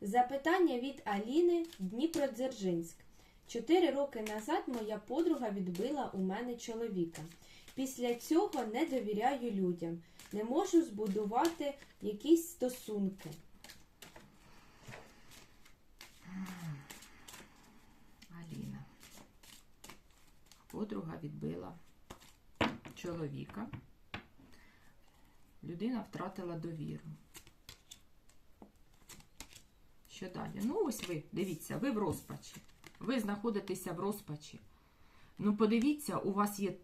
Запитання від Аліни Дніпродзержинськ. Чотири роки назад моя подруга відбила у мене чоловіка. Після цього не довіряю людям. Не можу збудувати якісь стосунки. Аліна. Подруга відбила чоловіка. Людина втратила довіру. Що далі? Ну, ось ви, дивіться, ви в розпачі. Ви знаходитеся в розпачі. Ну, подивіться, у вас є,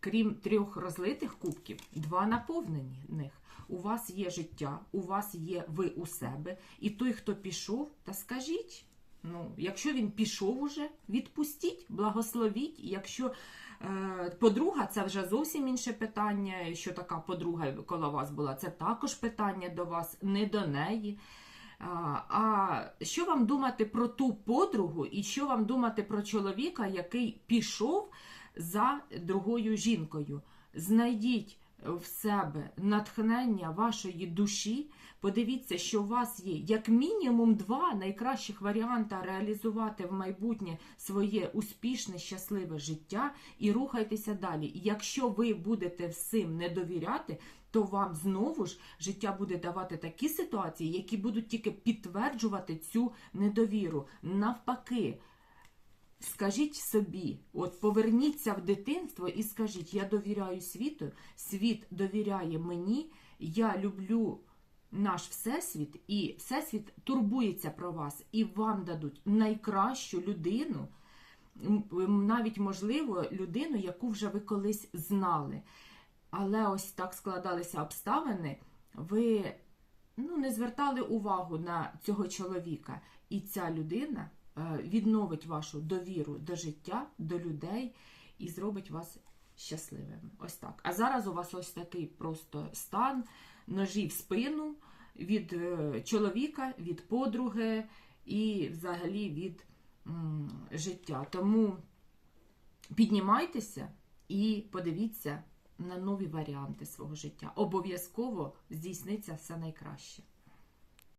крім трьох розлитих кубків, два наповнені них. У вас є життя, у вас є ви у себе. І той, хто пішов, та скажіть. Ну, якщо він пішов уже, відпустіть, благословіть. Якщо е, подруга, це вже зовсім інше питання. Що така подруга коло вас була, це також питання до вас, не до неї. А, що вам думати про ту подругу, і що вам думати про чоловіка, який пішов за другою жінкою? Знайдіть в себе натхнення вашої душі. Подивіться, що у вас є як мінімум два найкращих варіанта реалізувати в майбутнє своє успішне, щасливе життя і рухайтеся далі. Якщо ви будете всім не довіряти, то вам знову ж життя буде давати такі ситуації, які будуть тільки підтверджувати цю недовіру. Навпаки. Скажіть собі, от поверніться в дитинство і скажіть: я довіряю світу, світ довіряє мені, я люблю наш всесвіт, і всесвіт турбується про вас, і вам дадуть найкращу людину, навіть можливо, людину, яку вже ви колись знали. Але ось так складалися обставини, ви ну, не звертали увагу на цього чоловіка, і ця людина відновить вашу довіру до життя, до людей і зробить вас щасливими. Ось так. А зараз у вас ось такий просто стан, ножі в спину від е, чоловіка, від подруги і взагалі від м, життя. Тому піднімайтеся і подивіться на нові варіанти свого життя. Обов'язково здійсниться все найкраще.